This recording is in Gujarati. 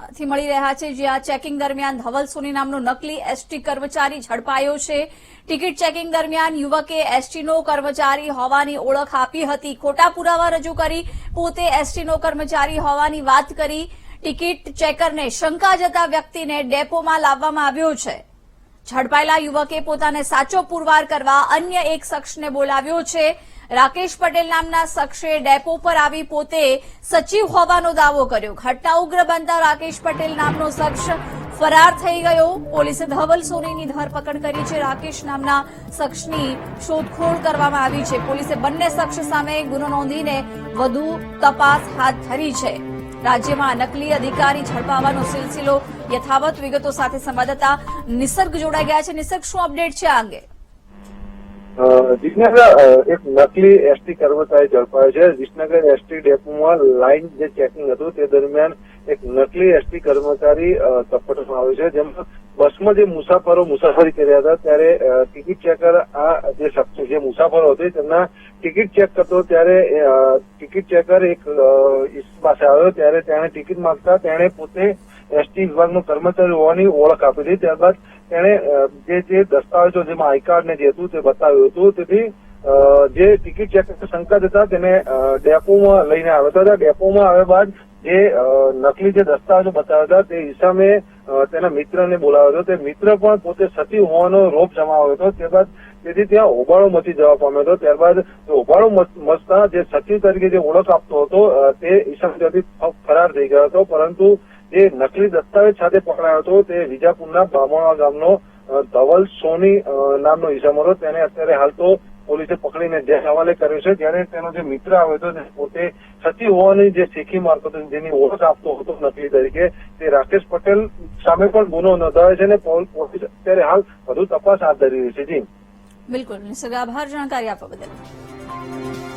માંથી મળી રહ્યા છે. જ્યાં ચેકિંગ દરમિયાન ધવલ સોની નામનો નકલી એસટી કર્મચારી ઝડપાયો છે. ટિકિટ ચેકિંગ દરમિયાન યુવકે એસટીનો કર્મચારી હોવાની ઓળખ આપી હતી. ખોટા પુરાવા રજૂ કરી પોતે એસટીનો કર્મચારી હોવાની વાત કરી. ટિકિટ ચેકરને શંકા જતા વ્યક્તિને ડેપોમાં લાવવામાં આવ્યો છે. ઝડપાયેલા યુવકે પોતાને સાચો પુરવાર કરવા અન્ય એક શખ્સને બોલાવ્યો છે. રાકેશ પટેલ નામના શખ્સે ડેપો પર આવી પોતે સચિવ હોવાનો દાવો કર્યો. ઘટના ઉગ્ર બનતા રાકેશ પટેલ નામનો શખ્સ ફરાર થઈ ગયો. પોલીસે ધવલ સોનીની ધરપકડ કરી છે. રાકેશ નામના શખ્સની શોધખોળ કરવામાં આવી છે. પોલીસે બંને શખ્સ સામે ગુનો નોંધીને વધુ તપાસ હાથ ધરી છે. રાજ્યમાં નકલી અધિકારી ઝડપાવવાનો સિલસિલો, યથાવત વિગતો સાથે સંવાદદાતા નિસર્ગ જોડાઈ ગયા છે. નિસર્ગ, શું અપડેટ છે આ અંગે? વિસનગર એક નકલી એસટી કર્મચારી ઝડપાયો છે. વિસનગર એસટી ડેપોમાં લાઇન જે ચેકિંગ હતું તે દરમિયાન એક નકલી એસટી કર્મચારી ચપટમાં આવ્યો છે, જેમાં બસમાં જે મુસાફરો મુસાફરી કર્યા હતા, ત્યારે ટિકિટ ચેકર આ જે શખ્સ, જે મુસાફરો હતી, તેમના ટિકિટ ચેક કરતો ત્યારે ટિકિટ ચેકર એક પાસે આવ્યો, ત્યારે તેણે ટિકિટ માંગતા તેણે પોતે એસટી વિભાગનો કર્મચારી હોવાની ઓળખ આપી હતી. ત્યારબાદ તેણે જે જે દસ્તાવેજો, જેમાં આઈ કાર્ડ ને જે હતું, તે બતાવ્યું હતું. તેથી જે ટિકિટ ચેક શંકા જતા તેને ડેપોમાં લઈને આવ્યા હતા. ડેપોમાં આવ્યા બાદ જે નકલી જે દસ્તાવેજો બતાવ્યા હતા, તે ઈસામે તેના મિત્રને બોલાવ્યો હતો. તે મિત્ર પણ પોતે સતી હોવાનો રોપ જમાવ્યો હતો. ત્યારબાદ તેથી ત્યાં હોબાળો મચી જવા પામ્યો હતો. ત્યારબાદ હોબાળો મચ- મચતા જે સચિવ તરીકે જે ઓળખ આપતો હતો તે ઈસમ જતી ફરાર થઈ ગયો હતો. પરંતુ જે નકલી દસ્તાવેજ સાથે પકડાયો હતો, તે વિજાપુરના બામણવા ગામનો ધવલ સોની નામનો ઈસમ હતો. તેને અત્યારે હાલ તો પોલીસે પકડીને જેલ હવાલે કર્યો છે, જ્યારે તેનો જે મિત્ર આવ્યો હતો પોતે સચિવ હોવાની જે શીખી મારતો હતો, જેની ઓળખ આપતો હતો નકલી તરીકે, તે રાકેશ પટેલ સામે પણ ગુનો નોંધાયો છે અને પોલીસ અત્યારે હાલ વધુ તપાસ હાથ ધરી રહી છે. જી. બિલકુલ. આભાર. જાણકારી આપવા બદલ.